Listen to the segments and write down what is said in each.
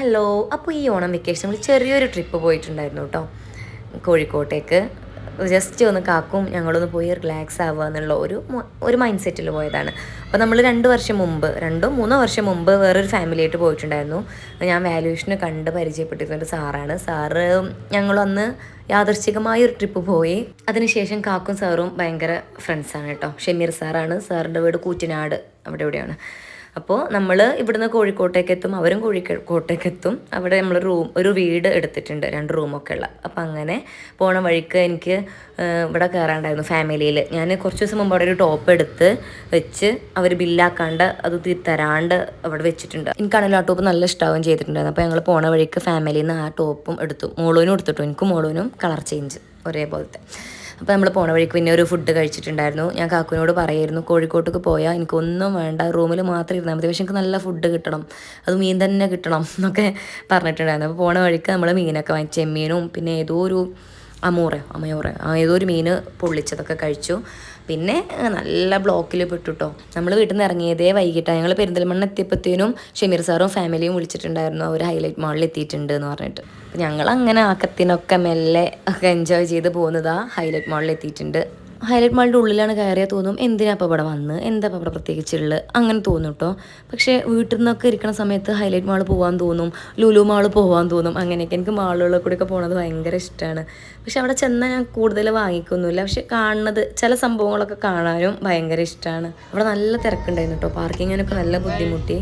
Hello അപ്പോൾ ഈ Onam vacation നമ്മൾ ചെറിയൊരു ട്രിപ്പ് പോയിട്ടുണ്ടായിരുന്നു കേട്ടോ കോഴിക്കോട്ടേക്ക്. ജസ്റ്റ് ഒന്ന് കാക്കും ഞങ്ങളൊന്ന് പോയി റിലാക്സ് ആവുക എന്നുള്ള ഒരു ഒരു മൈൻഡ് സെറ്റിൽ പോയതാണ്. അപ്പോൾ നമ്മൾ രണ്ട് വർഷം മുമ്പ് രണ്ടോ മൂന്നോ വർഷം മുമ്പ് വേറൊരു ഫാമിലിയായിട്ട് പോയിട്ടുണ്ടായിരുന്നു. ഞാൻ വാല്യൂഷന് കണ്ട് പരിചയപ്പെട്ടിരുന്ന ഒരു സാറാണ്. സാറ് ഞങ്ങളന്ന് യാദർശികമായ ഒരു ട്രിപ്പ് പോയി. അതിനുശേഷം കാക്കും സാറും ഭയങ്കര ഫ്രണ്ട്സാണ് കേട്ടോ ഷമീർ സാറാണ്. സാറിന്റെ വീട് കൂറ്റനാട് അവിടെ എവിടെയാണ് അപ്പോൾ നമ്മൾ ഇവിടുന്ന് കോഴിക്കോട്ടേക്ക് എത്തും അവരും കോഴിക്കോട്ടേക്ക് എത്തും അവിടെ നമ്മൾ റൂം ഒരു വീട് എടുത്തിട്ടുണ്ട് രണ്ട് റൂമൊക്കെ ഉള്ള. അപ്പോൾ അങ്ങനെ പോണ വഴിക്ക് എനിക്ക് ഇവിടെ കയറാണ്ടായിരുന്നു ഫാമിലിയിൽ ഞാൻ കുറച്ച് ദിവസം മുമ്പ് അവിടെ ഒരു ടോപ്പ് എടുത്ത് വെച്ച് അവർ ബില്ലാക്കാണ്ട് അത് തരാണ്ട് അവിടെ വെച്ചിട്ടുണ്ട്. എനിക്കാണെങ്കിലും ആ ടോപ്പ് നല്ല ഇഷ്ടാവും ചെയ്തിട്ടുണ്ടായിരുന്നു. അപ്പോൾ ഞങ്ങൾ പോണ വഴിക്ക് ഫാമിലിയിൽ നിന്ന് ആ ടോപ്പും എടുത്തു. മോളൂനും എടുത്തിട്ടു. എനിക്കും മോളൂനും കളർ ചേഞ്ച് ഒരേപോലത്തെ. അപ്പോൾ നമ്മൾ പോണ വഴിക്ക് പിന്നെ ഒരു ഫുഡ് കഴിച്ചിട്ടുണ്ടായിരുന്നു. ഞാൻ കാക്കുവിനോട് പറയായിരുന്നു കോഴിക്കോട്ടേക്ക് പോയാൽ എനിക്കൊന്നും വേണ്ട. റൂമിൽ മാത്രം ഇരുന്നാൽ മതി. പക്ഷെ എനിക്ക് നല്ല ഫുഡ് കിട്ടണം. അത് മീൻ തന്നെ കിട്ടണം. എന്നൊക്കെ പറഞ്ഞിട്ടുണ്ടായിരുന്നു. അപ്പോൾ പോണ വഴിക്ക് നമ്മൾ മീനൊക്കെ വാങ്ങി ചെമ്മീനും പിന്നെ ഏതോ ഒരു അമൂറ അമയൂറ ഏതോ ഒരു മീൻ പൊള്ളിച്ചതൊക്കെ കഴിച്ചു. പിന്നെ നല്ല ബ്ലോക്കിൽ പെട്ടുട്ടോ. നമ്മൾ വീട്ടിൽ നിന്ന് ഇറങ്ങിയതേ വൈകിട്ടാണ് ഞങ്ങൾ പെരിന്തൽമണ്ണ എത്തിയപ്പോഴത്തേനും ഷമീർ സാറും ഫാമിലിയും വിളിച്ചിട്ടുണ്ടായിരുന്നു. അവർ ഹൈലൈറ്റ് മാളിൽ എത്തിയിട്ടുണ്ട് എന്ന് പറഞ്ഞിട്ട് ഞങ്ങൾ അങ്ങനെ ആക്കത്തിനൊക്കെ മെല്ലെ ഒക്കെ എൻജോയ് ചെയ്ത് പോകുന്നതാ ഹൈലൈറ്റ് മാളിൽ എത്തിയിട്ടുണ്ട്. ഹൈലൈറ്റ് മാളിന്റെ ഉള്ളിലാണ് കയറിയാൽ തോന്നും എന്തിനാ ഇപ്പോൾ ഇവിടെ വന്ന്? എന്താ ഇപ്പോൾ ഇവിടെ പ്രത്യേകിച്ചുള്ളത്? അങ്ങനെ തോന്നും കേട്ടോ പക്ഷേ വീട്ടിൽ നിന്നൊക്കെ ഇരിക്കുന്ന സമയത്ത് ഹൈലൈറ്റ് മാൾ പോകാൻ തോന്നും ലുലു മാൾ പോകാൻ തോന്നും അങ്ങനെയൊക്കെ എനിക്ക് മാളുകളിൽ കൂടെയൊക്കെ പോകുന്നത് ഭയങ്കര ഇഷ്ടമാണ് പക്ഷെ അവിടെ ചെന്നാൽ ഞാൻ കൂടുതൽ വാങ്ങിക്കൊന്നുമില്ല. പക്ഷെ കാണുന്നത് ചില സംഭവങ്ങളൊക്കെ കാണാനും ഭയങ്കര ഇഷ്ടമാണ് അവിടെ നല്ല തിരക്കുണ്ടായിരുന്നു കേട്ടോ പാർക്കിങ്ങിനൊക്കെ നല്ല ബുദ്ധിമുട്ടി.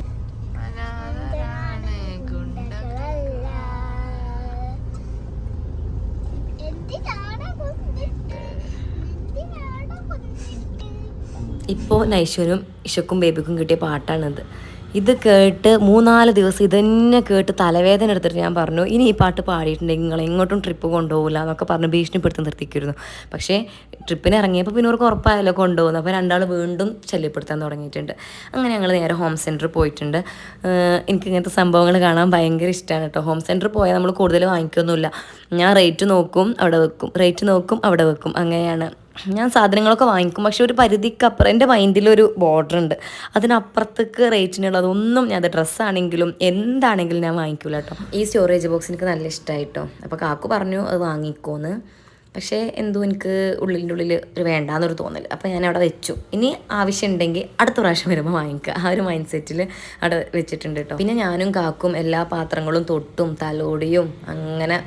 ഇപ്പോൾ നൈശുവിനും ഇഷക്കും ബേബിക്കും കിട്ടിയ പാട്ടാണിത്. ഇത് കേട്ട് മൂന്നാൽ ദിവസം ഇതന്നെ കേട്ട് തലവേദന എടുത്തിട്ട് ഞാൻ പറഞ്ഞു ഇനി ഈ പാട്ട് പാടിയിട്ടുണ്ടെങ്കിൽ നിങ്ങൾ എങ്ങോട്ടും ട്രിപ്പ് കൊണ്ടുപോകില്ല എന്നൊക്കെ പറഞ്ഞ് ഭീഷണിപ്പെടുത്തി നിർത്തിക്കിരുന്നു. പക്ഷേ ട്രിപ്പിന് ഇറങ്ങിയപ്പോൾ പിന്നെ അവർക്ക് ഉറപ്പായല്ലോ കൊണ്ടുപോകുന്നു. അപ്പോൾ രണ്ടാൾ വീണ്ടും ശല്യപ്പെടുത്താൻ തുടങ്ങിയിട്ടുണ്ട്. അങ്ങനെ ഞങ്ങൾ നേരെ ഹോം സെന്ററിൽ പോയിട്ടുണ്ട്. എനിക്ക് ഇങ്ങനത്തെ സംഭവങ്ങൾ കാണാൻ ഭയങ്കര ഇഷ്ടമാണ് കേട്ടോ. ഹോം സെന്ററിൽ പോയാൽ നമ്മൾ കൂടുതൽ വാങ്ങിക്കൊന്നുമില്ല. ഞാൻ റേറ്റ് നോക്കും അവിടെ വെക്കും. റേറ്റ് നോക്കും അവിടെ വെക്കും. അങ്ങനെയാണ്. ഞാൻ സാധനങ്ങളൊക്കെ വാങ്ങിക്കും. പക്ഷെ ഒരു പരിധിക്കപ്പുറം എന്റെ മൈൻഡിലൊരു ബോർഡർ ഉണ്ട് അതിനപ്പുറത്തേക്ക് റേറ്റിനുള്ളതൊന്നും ഞാൻ അത് ഡ്രസ്സാണെങ്കിലും എന്താണെങ്കിലും ഞാൻ വാങ്ങിക്കൂല കേട്ടോ. ഈ സ്റ്റോറേജ് ബോക്സ് എനിക്ക് നല്ല ഇഷ്ടമായിട്ടോ അപ്പോൾ കാക്കു പറഞ്ഞു അത് വാങ്ങിക്കോന്ന്. പക്ഷേ എന്തോ എനിക്ക് ഉള്ളിന്റെ ഉള്ളിൽ ഒരു വേണ്ടാന്നൊരു തോന്നൽ അപ്പോൾ ഞാൻ അവിടെ വെച്ചു. ഇനി ആവശ്യമുണ്ടെങ്കിൽ അടുത്ത പ്രാവശ്യം വരുമ്പോൾ വാങ്ങിക്കുക ആ ഒരു മൈൻഡ് സെറ്റിൽ അവിടെ വെച്ചിട്ടുണ്ട് കേട്ടോ. പിന്നെ ഞാനും കാക്കും എല്ലാ പാത്രങ്ങളും തൊട്ടും തലോടിയും അങ്ങനെ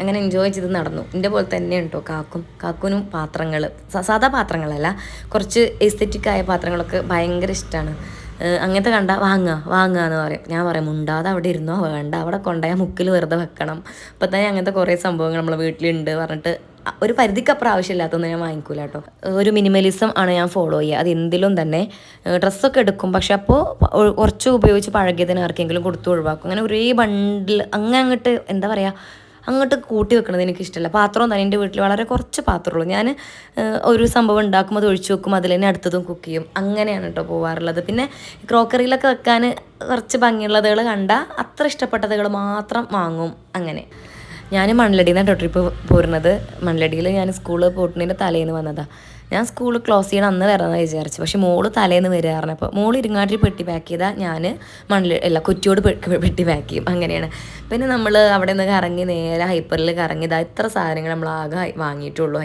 അങ്ങനെ എൻജോയ് ചെയ്ത് നടന്നു. എന്റെ പോലെ തന്നെ ഉണ്ടോ കാക്കും? കാക്കുനും പാത്രങ്ങൾ സാധാ പാത്രങ്ങളല്ല കുറച്ച് എസ്തെറ്റിക് ആയ പാത്രങ്ങളൊക്കെ ഭയങ്കര ഇഷ്ടമാണ് അങ്ങനത്തെ കണ്ട വാങ്ങുക വാങ്ങുക എന്ന് പറയും. ഞാൻ പറയും മുണ്ടാതെ അവിടെ ഇരുന്നോ വേണ്ട. അവിടെ കൊണ്ടുപോയാൽ മുക്കിൽ വെറുതെ വെക്കണം. അപ്പം തന്നെ അങ്ങനത്തെ കുറേ സംഭവങ്ങൾ നമ്മളെ വീട്ടിലുണ്ട് പറഞ്ഞിട്ട് ഒരു പരിധിക്കപ്പുറം ആവശ്യമില്ലാത്തൊന്നും ഞാൻ വാങ്ങിക്കൂല കേട്ടോ. ഒരു മിനിമലിസം ആണ് ഞാൻ ഫോളോ ചെയ്യുക. അത് എന്തിലും തന്നെ ഡ്രസ്സൊക്കെ എടുക്കും. പക്ഷെ അപ്പോൾ കുറച്ച് ഉപയോഗിച്ച് പഴകിയതിന് ആർക്കെങ്കിലും കൊടുത്ത് ഒഴിവാക്കും. അങ്ങനെ ഒരേ ബണ്ടിൽ അങ്ങനെ അങ്ങോട്ട് എന്താ പറയുക അങ്ങോട്ട് കൂട്ടി വെക്കുന്നത് എനിക്കിഷ്ടമല്ല പാത്രം തന്നെ എന്റെ വീട്ടിൽ വളരെ കുറച്ച് പാത്രമുള്ളൂ. ഞാൻ ഒരു സംഭവം ഉണ്ടാക്കുമ്പോൾ അത് ഒഴിച്ചു വെക്കും അതിൽ തന്നെ അടുത്തതും കുക്ക് ചെയ്യും. അങ്ങനെയാണ് കേട്ടോ പോവാറുള്ളത്. പിന്നെ ക്രോക്കറിയിലൊക്കെ വെക്കാൻ കുറച്ച് ഭംഗിയുള്ളതുകൾ കണ്ടാൽ അത്ര ഇഷ്ടപ്പെട്ടതുകൾ മാത്രം വാങ്ങും. അങ്ങനെ. ഞാൻ മൺലടിയിൽ നിന്നാണ് ട്രിപ്പ് പോരുന്നത്. മൺലടിയിൽ ഞാൻ സ്കൂളിൽ പോട്ടുന്നതിന്റെ തലേന്ന് വന്നതാണ് ഞാൻ സ്കൂൾ ക്ലോസ് ചെയ്യണം അന്ന് വരണമെന്ന് വിചാരിച്ചു പക്ഷേ മോൾ തലേന്ന് വരിക അപ്പോൾ മോൾ ഇരുങ്ങാട്ടിൽ പെട്ടി പാക്ക് ചെയ്താൽ ഞാൻ മണ്ണിൽ അല്ല കൊച്ചിയോട് പെട്ടി പാക്ക് ചെയ്യും. അങ്ങനെയാണ്. പിന്നെ നമ്മൾ അവിടെ നിന്ന് കറങ്ങി നേരെ ഹൈപ്പറിൽ കറങ്ങി ഇതാ ഇത്ര സാധനങ്ങൾ നമ്മൾ ആകെ വാങ്ങിയിട്ടുള്ളൂ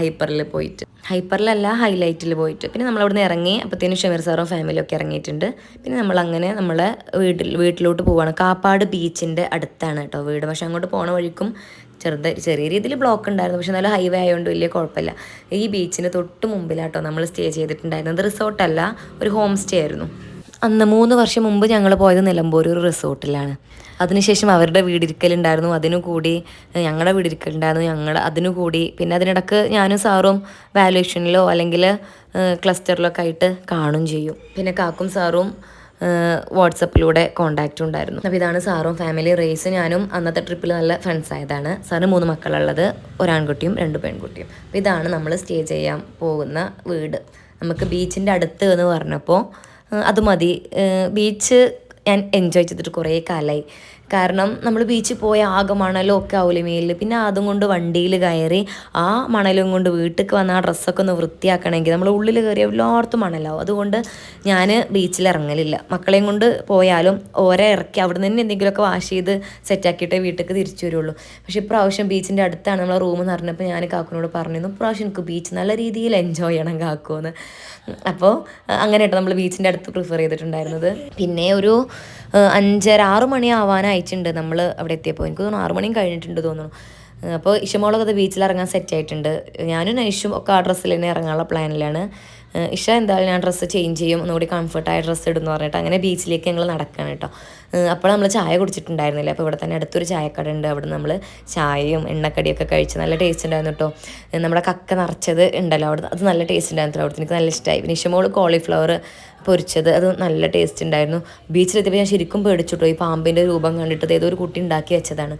ഹൈപ്പറിൽ പോയിട്ട്. ഹൈപ്പറിലല്ല ഹൈലൈറ്റിൽ പോയിട്ട്. പിന്നെ നമ്മൾ അവിടെ നിന്ന് ഇറങ്ങി അപ്പോഴത്തേനും ഷമീർ സാറും ഫാമിലിയും ഒക്കെ ഇറങ്ങിയിട്ടുണ്ട്. പിന്നെ നമ്മൾ അങ്ങനെ നമ്മളെ വീട്ടിൽ വീട്ടിലോട്ട് പോവാണ്. കാപ്പാട് ബീച്ചിന്റെ അടുത്താണ് കേട്ടോ വീട്. പക്ഷെ അങ്ങോട്ട് പോണ വഴിക്കും ചെറുത് ചെറിയ രീതിയിൽ ബ്ലോക്ക് ഉണ്ടായിരുന്നു. പക്ഷെ നല്ല ഹൈവേ ആയതുകൊണ്ട് വലിയ കുഴപ്പമില്ല. ഈ ബീച്ചിന് തൊട്ട് മുമ്പിലാട്ടോ നമ്മൾ സ്റ്റേ ചെയ്തിട്ടുണ്ടായിരുന്നത്. റിസോർട്ടല്ല ഒരു ഹോം സ്റ്റേ ആയിരുന്നു. അന്ന് മൂന്ന് വർഷം മുമ്പ് ഞങ്ങൾ പോയത് നിലമ്പൂർ ഒരു റിസോർട്ടിലാണ്. അതിനുശേഷം അവരുടെ വീടിരിക്കലുണ്ടായിരുന്നു. അതിനു കൂടി ഞങ്ങളുടെ വീടിരിക്കലുണ്ടായിരുന്നു. ഞങ്ങൾ അതിനു കൂടി പിന്നെ അതിനിടക്ക് ഞാനും സാറും വാലുവേഷനിലോ അല്ലെങ്കിൽ ക്ലസ്റ്ററിലോ ഒക്കെ ആയിട്ട് കാണും ചെയ്യും. പിന്നെ കാക്കും സാറും വാട്സപ്പിലൂടെ കോണ്ടാക്റ്റ് ഉണ്ടായിരുന്നു. അപ്പോൾ ഇതാണ് സാറും ഫാമിലി റേസ് ഞാനും അന്നത്തെ ട്രിപ്പിൽ നല്ല ഫ്രണ്ട്സ് ആയതാണ്. സാറിന് മൂന്ന് മക്കളുള്ളത് ഒരാൺകുട്ടിയും രണ്ട് പെൺകുട്ടിയും. അപ്പോൾ ഇതാണ് നമ്മൾ സ്റ്റേ ചെയ്യാൻ പോകുന്ന വീട്. നമുക്ക് ബീച്ചിന്റെ അടുത്ത് എന്ന് പറഞ്ഞപ്പോൾ അത് മതി. ബീച്ച് ഞാൻ എൻജോയ് ചെയ്തിട്ട് കുറേ കാലമായി കാരണം നമ്മൾ ബീച്ചിൽ പോയ ആകെ മണലും ഒക്കെ ആവില്ല മേലിൽ പിന്നെ അതും കൊണ്ട് വണ്ടിയിൽ കയറി ആ മണലും കൊണ്ട് വീട്ടിൽ വന്ന് ആ ഡ്രസ്സൊക്കെ ഒന്ന് വൃത്തിയാക്കണമെങ്കിൽ നമ്മൾ ഉള്ളിൽ കയറി എല്ലായിടത്തും മണലാവും. അതുകൊണ്ട് ഞാൻ ബീച്ചിൽ ഇറങ്ങലില്ല. മക്കളെയും കൊണ്ട് പോയാലും ഓരെ ഇറക്കി അവിടെ നിന്ന് എന്തെങ്കിലുമൊക്കെ വാഷ് ചെയ്ത് സെറ്റാക്കിയിട്ടേ വീട്ടിലേക്ക് തിരിച്ചു വരുള്ളൂ. പക്ഷേ ഇപ്രാവശ്യം ബീച്ചിന്റെ അടുത്താണ് നമ്മളെ റൂം എന്ന് പറഞ്ഞപ്പോൾ ഞാൻ കാക്കുനോട് പറഞ്ഞിരുന്നു ഇപ്രാവശ്യം എനിക്ക് ബീച്ച് നല്ല രീതിയിൽ എൻജോയ് ചെയ്യണം കാക്കുമെന്ന് അപ്പോൾ അങ്ങനെ നമ്മൾ ബീച്ചിന്റെ അടുത്ത് പ്രിഫർ ചെയ്തിട്ടുണ്ടായിരുന്നത്. പിന്നെ ഒരു അഞ്ചര ആറ് മണി ആവാനായിട്ടുണ്ട് നമ്മൾ അവിടെ എത്തിയപ്പോൾ എനിക്ക് തോന്നുന്നു ആറുമണിയും കഴിഞ്ഞിട്ടുണ്ട് തോന്നുന്നു. അപ്പോൾ ഇഷമോളൊക്കെ ബീച്ചിൽ ഇറങ്ങാൻ സെറ്റ് ആയിട്ടുണ്ട്. ഞാനും നൈഷും ഒക്കെ ആ ഡ്രസ്സിൽ തന്നെ ഇറങ്ങാനുള്ള പ്ലാനിലാണ് ഇഷ എന്തായാലും ഞാൻ ഡ്രസ്സ് ചേഞ്ച് ചെയ്യും ഒന്നുകൂടി കംഫർട്ടായ ഡ്രസ്സ് ഇടുന്നു പറഞ്ഞിട്ട് അങ്ങനെ ബീച്ചിലേക്ക് ഞങ്ങൾ നടക്കുകയാണ് കേട്ടോ. അപ്പോൾ നമ്മൾ ചായ കുടിച്ചിട്ടുണ്ടായിരുന്നില്ല. അപ്പോൾ ഇവിടെ തന്നെ അടുത്തൊരു ചായക്കട ഉണ്ട്. അവിടെ നമ്മൾ ചായയും എണ്ണക്കടിയൊക്കെ കഴിച്ച് നല്ല ടേസ്റ്റ് ഉണ്ടായിരുന്നു കേട്ടോ. നമ്മുടെ കക്ക നിറച്ചത് ഉണ്ടല്ലോ. അവിടെ അത് നല്ല ടേസ്റ്റ് ഉണ്ടായിരുന്നു അവിടുത്തെ എനിക്ക് നല്ല ഇഷ്ടമായി പിന്നെ കോളിഫ്ലവർ പൊരിച്ചത് അത് നല്ല ടേസ്റ്റ് ഉണ്ടായിരുന്നു. ബീച്ചിലെത്തിയപ്പോൾ ഞാൻ ശരിക്കും പേടിച്ചിട്ടോ ഈ പാമ്പിന്റെ രൂപം കണ്ടിട്ട് ഏതോ ഒരു കുട്ടി ഉണ്ടാക്കി വെച്ചതാണ്.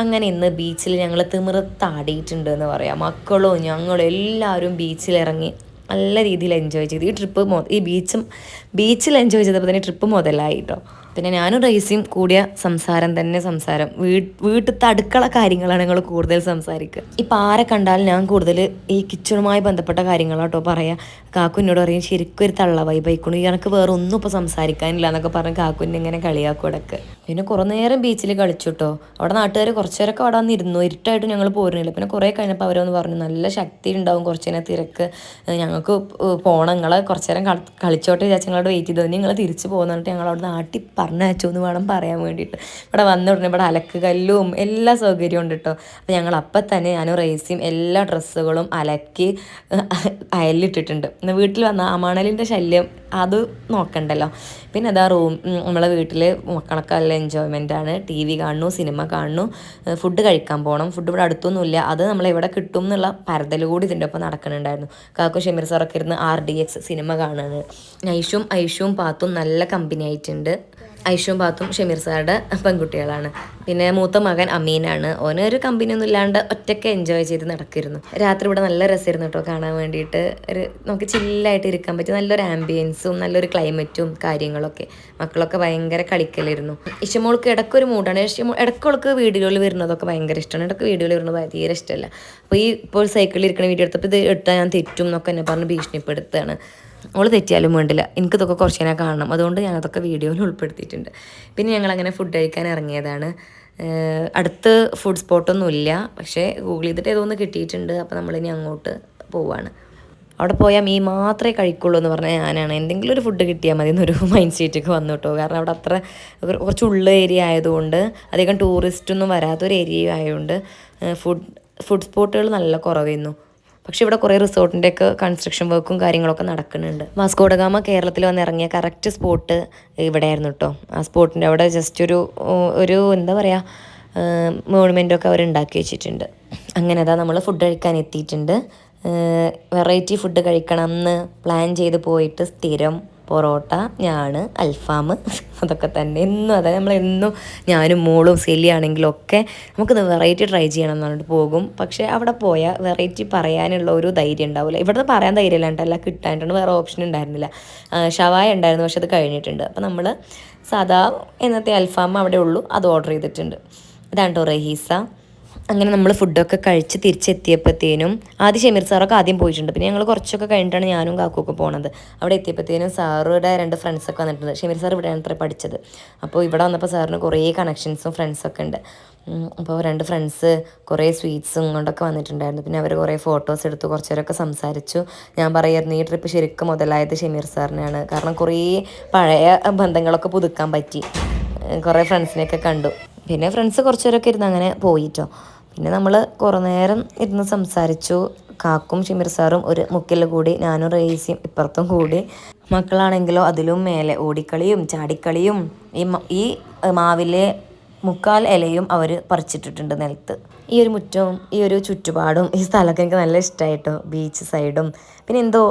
അങ്ങനെ ഇന്ന് ബീച്ചിൽ ഞങ്ങൾ തിമിറത്താടിയിട്ടുണ്ട് എന്ന് പറയാം. മക്കളോ ഞങ്ങളും എല്ലാവരും ബീച്ചിലിറങ്ങി നല്ല രീതിയിൽ എൻജോയ് ചെയ്തു. ഈ ട്രിപ്പ് മൊ ഈ ബീച്ചും ബീച്ചിൽ എൻജോയ് ചെയ്തപ്പോൾ തന്നെ ട്രിപ്പ് മുതലായി കേട്ടോ പിന്നെ ഞാനും റൈസിയും കൂടിയ സംസാരം തന്നെ സംസാരം. വീ വീട്ടിലത്തെ അടുക്കള കാര്യങ്ങളാണ് ഞങ്ങൾ കൂടുതൽ സംസാരിക്കുക ഇപ്പം ആരെ കണ്ടാലും ഞാൻ കൂടുതൽ ഈ കിച്ചണുമായി ബന്ധപ്പെട്ട കാര്യങ്ങളാട്ടോ പറയാം. കാക്കുന്നോട് പറയും ശരിക്കും ഒരു തള്ള വൈബായിക്കണു എനിക്ക് വേറെ ഒന്നും ഇപ്പോൾ സംസാരിക്കാനില്ല എന്നൊക്കെ പറഞ്ഞ് കാക്കുന്നെ ഇങ്ങനെ കളിയാക്കും ഇടയ്ക്ക്. പിന്നെ കുറേ നേരം ബീച്ചിൽ കളിച്ചു കേട്ടോ അവിടെ നാട്ടുകാർ കുറച്ച് നേരമൊക്കെ അവിടെ വന്നിരുന്നു ഇരുട്ടായിട്ട് ഞങ്ങൾ പോരുന്നില്ല. പിന്നെ കുറേ കഴിഞ്ഞപ്പോൾ അവരൊന്ന് പറഞ്ഞു നല്ല ശക്തി ഉണ്ടാവും കുറച്ച് നേരം തിരക്ക്. ഞങ്ങൾക്ക് പോകണം നിങ്ങളെ കുറച്ച് നേരം കളിച്ചോട്ടെ വിചാരിച്ചു ഞങ്ങളോട് വെയിറ്റ് ചെയ്തു. നിങ്ങൾ തിരിച്ച് പോകുന്നിട്ട് ഞങ്ങൾ അവിടെ നാട്ടി പറഞ്ഞയച്ചു എന്ന് വേണം പറയാൻ വേണ്ടിയിട്ട്. ഇവിടെ വന്ന ഉടനെ ഇവിടെ അലക്ക് കല്ലും എല്ലാ സൗകര്യവും ഉണ്ട് കേട്ടോ അപ്പോൾ ഞങ്ങൾ അപ്പം തന്നെ ഞാനും റേസിയും എല്ലാ ഡ്രസ്സുകളും അലക്കി അയലിട്ടിട്ടുണ്ട്. വീട്ടിൽ വന്ന ആ മണലിന്റെ ശല്യം അത് നോക്കണ്ടല്ലോ. പിന്നെ അതാ റൂം നമ്മളെ വീട്ടിൽ മക്കളൊക്കെ നല്ല എൻജോയ്മെന്റ് ആണ്. ടി വി കാണുന്നു സിനിമ കാണുന്നു ഫുഡ് കഴിക്കാൻ പോകണം ഫുഡ് ഇവിടെ അടുത്തൊന്നുമില്ല. അത് നമ്മളെവിടെ കിട്ടും എന്നുള്ള പരതൽ കൂടി ഇതിന്റെ ഒപ്പം നടക്കുന്നുണ്ടായിരുന്നു കാക്കു ഷമീർ സാറൊക്കെ ഇരുന്ന് ആർ ഡി എക്സ് സിനിമ കാണുകയാണ് ഐഷും ഐഷും പാത്തും നല്ല കമ്പനി ആയിട്ടുണ്ട്. ഐഷും ബാത്തും ഷമീർ സാറുടെ പെൺകുട്ടികളാണ്. പിന്നെ മൂത്ത മകൻ അമീനാണ്. ഓനൊരു ഒരു ഒന്നും ഇല്ലാണ്ട് ഒറ്റയ്ക്ക് എൻജോയ് ചെയ്ത് നടക്കിയിരുന്നു രാത്രി ഇവിടെ നല്ല രസമായിരുന്നു കേട്ടോ കാണാൻ വേണ്ടിയിട്ട്. ഒരു നമുക്ക് ചില്ലായിട്ട് ഇരിക്കാൻ പറ്റും നല്ലൊരു ആംബിയൻസും നല്ലൊരു ക്ലൈമറ്റും കാര്യങ്ങളൊക്കെ. മക്കളൊക്കെ ഭയങ്കര കളിക്കലായിരുന്നു ഇഷ്ടമോൾക്ക് ഇടയ്ക്കൊരു ഇഷ്ടമോ ഇടയ്ക്കോൾക്ക് വീടുകളിൽ വരുന്നതൊക്കെ ഭയങ്കര ഇഷ്ടമാണ് ഇടയ്ക്ക് വീടുകളിൽ വരുന്നത് തീരെ ഇഷ്ടമല്ല. അപ്പോൾ ഈ ഇപ്പോൾ സൈക്കിളിൽ ഇരിക്കുന്ന വീഡിയോ എടുത്തപ്പോൾ ഇത് എടുത്താൽ ഞാൻ തെറ്റും എന്നൊക്കെ എന്നെ പറഞ്ഞ് ഭീഷണിപ്പെടുത്തുകയാണ്. അവൾ തെറ്റിയാലും വേണ്ടില്ല. എനിക്കിതൊക്കെ കുറച്ച് നേരം കാണണം. അതുകൊണ്ട് ഞാനതൊക്കെ വീഡിയോയിൽ ഉൾപ്പെടുത്തിയിട്ടുണ്ട്. പിന്നെ ഞങ്ങൾ അങ്ങനെ ഫുഡ് കഴിക്കാൻ ഇറങ്ങിയതാണ്. അടുത്ത് ഫുഡ് സ്പോട്ടൊന്നുമില്ല പക്ഷേ ഗൂഗിൾ ചെയ്തിട്ട് ഏതോ ഒന്ന് കിട്ടിയിട്ടുണ്ട്. അപ്പോൾ നമ്മളിനി അങ്ങോട്ട് പോവാണ്. അവിടെ പോയാൽ മീൻ മാത്രമേ കഴിക്കുള്ളൂ എന്ന് പറഞ്ഞാൽ ഞാനാണ്. എന്തെങ്കിലും ഒരു ഫുഡ് കിട്ടിയാൽ മതി എന്നൊരു മൈൻഡ് സെറ്റൊക്കെ വന്നു കേട്ടോ. കാരണം അവിടെ അത്ര കുറച്ച് ഉള്ള ഏരിയ ആയതുകൊണ്ട് അധികം ടൂറിസ്റ്റൊന്നും വരാത്തൊരു ഏരിയ ആയതുകൊണ്ട് ഫുഡ് ഫുഡ് സ്പോട്ടുകൾ നല്ല കുറവായിരുന്നു. പക്ഷെ ഇവിടെ കുറേ റിസോർട്ടിന്റെയൊക്കെ കൺസ്ട്രക്ഷൻ വർക്കും കാര്യങ്ങളൊക്കെ നടക്കുന്നുണ്ട്. വാസ്കോഡഗാമ കേരളത്തിൽ വന്ന് ഇറങ്ങിയ കറക്റ്റ് സ്പോട്ട് ഇവിടെയായിരുന്നു കേട്ടോ ആ സ്പോട്ടിന്റെ അവിടെ ജസ്റ്റ് ഒരു ഒരു എന്താ പറയുക മോണുമെന്റൊക്കെ അവർ ഉണ്ടാക്കി വെച്ചിട്ടുണ്ട്. അങ്ങനെ അതാ നമ്മൾ ഫുഡ് കഴിക്കാൻ എത്തിയിട്ടുണ്ട്. വെറൈറ്റി ഫുഡ് കഴിക്കണം എന്ന് പ്ലാൻ ചെയ്ത് പോയിട്ട് സ്ഥിരം പൊറോട്ട ഞാൻ അൽഫാം അതൊക്കെ തന്നെ. എന്നും അതായത് നമ്മളെന്നും ഞാനും മോളും സെല്ലിയാണെങ്കിലും ഒക്കെ നമുക്കിത് വെറൈറ്റി ട്രൈ ചെയ്യണം എന്ന് പറഞ്ഞിട്ട് പോകും. പക്ഷേ അവിടെ പോയാൽ വെറൈറ്റി പറയാനുള്ള ഒരു ധൈര്യം ഉണ്ടാവില്ല ഇവിടുന്ന് പറയാൻ ധൈര്യമില്ല ഇല്ലാണ്ടല്ല കിട്ടാനായിട്ടുണ്ട് വേറെ ഓപ്ഷൻ ഉണ്ടായിരുന്നില്ല. ഷവായ ഉണ്ടായിരുന്നു. പക്ഷെ അത് കഴിഞ്ഞിട്ടുണ്ട്. അപ്പോൾ നമ്മൾ സാധാ എന്നത്തെ അൽഫാം അവിടെ ഉള്ളൂ. അത് ഓർഡർ ചെയ്തിട്ടുണ്ട്. ഇതാണ് കേട്ടോ റഹീസ. അങ്ങനെ നമ്മൾ ഫുഡൊക്കെ കഴിച്ച് തിരിച്ചെത്തിയപ്പോഴത്തേനും ആദ്യം ഷമീർ സാറൊക്കെ ആദ്യം പോയിട്ടുണ്ട്. പിന്നെ ഞങ്ങൾ കുറച്ചൊക്കെ കഴിഞ്ഞിട്ടാണ് ഞാനും കാക്കുമൊക്കെ പോണത്. അവിടെ എത്തിയപ്പോഴത്തേനും സാറുടെ രണ്ട് ഫ്രണ്ട്സൊക്കെ വന്നിട്ടുണ്ട്. ഷമീർ സാർ ഇവിടെയാണ് അത്ര പഠിച്ചത്. അപ്പോൾ ഇവിടെ വന്നപ്പോൾ സാറിന് കുറേ കണക്ഷൻസും ഫ്രണ്ട്സൊക്കെ ഉണ്ട്. അപ്പോൾ രണ്ട് ഫ്രണ്ട്സ് കുറേ സ്വീറ്റ്സും കൊണ്ടൊക്കെ വന്നിട്ടുണ്ടായിരുന്നു. പിന്നെ അവർ കുറേ ഫോട്ടോസ് എടുത്തു കുറച്ച് നേരമൊക്കെ സംസാരിച്ചു. ഞാൻ പറയായിരുന്നു ഈ ട്രിപ്പ് ശരിക്കും മുതലായത് ഷമീർ സാറിനാണ് കാരണം കുറേ പഴയ ബന്ധങ്ങളൊക്കെ പുതുക്കാൻ പറ്റി. കുറേ ഫ്രണ്ട്സിനെയൊക്കെ കണ്ടു. പിന്നെ ഫ്രണ്ട്സ് കുറച്ചേരൊക്കെ ഇരുന്ന് അങ്ങനെ പോയിട്ടോ പിന്നെ നമ്മൾ കുറേ നേരം ഇരുന്ന് സംസാരിച്ചു. കാക്കും ഷിമിർ സാറും ഒരു മുക്കിൽ കൂടി ഞാനും റേസിയും ഇപ്പുറത്തും കൂടി. മക്കളാണെങ്കിലോ അതിലും മേലെ ഓടിക്കളിയും ചാടിക്കളിയും ഈ ഈ മാവിലെ മുക്കാൽ ഇലയും അവർ പറിച്ചിട്ടിട്ടുണ്ട് നിലത്ത്. ഈ ഒരു മുറ്റവും ഈ ഒരു ചുറ്റുപാടും ഈ സ്ഥലമൊക്കെ എനിക്ക് നല്ല ഇഷ്ടമായിട്ടോ ബീച്ച് സൈഡും. പിന്നെ എന്തോ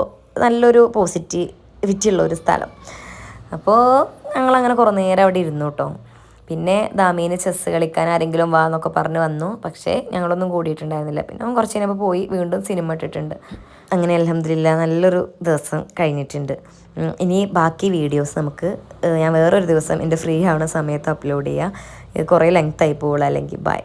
നല്ലൊരു പോസിറ്റിവിറ്റി ഉള്ള ഒരു സ്ഥലം. അപ്പോൾ ഞങ്ങളങ്ങനെ കുറേ നേരം അവിടെ ഇരുന്നു കേട്ടോ പിന്നെ ദാമീന് ചെസ്സ് കളിക്കാൻ ആരെങ്കിലും വാ എന്നൊക്കെ പറഞ്ഞ് വന്നു. പക്ഷേ ഞങ്ങളൊന്നും കൂടിയിട്ടുണ്ടായിരുന്നില്ല. പിന്നെ അവൻ കുറച്ച് കഴിഞ്ഞപ്പോൾ പോയി വീണ്ടും സിനിമ ഇട്ടിട്ടുണ്ട്. അങ്ങനെ അലഹമില്ല നല്ലൊരു ദിവസം കഴിഞ്ഞിട്ടുണ്ട്. ഇനി ബാക്കി വീഡിയോസ് നമുക്ക് ഞാൻ വേറൊരു ദിവസം എന്റെ ഫ്രീ ആവുന്ന സമയത്ത് അപ്ലോഡ് ചെയ്യാം. കുറേ ലെങ്ത് ആയി പോകുള്ളൂ അല്ലെങ്കിൽ ബൈ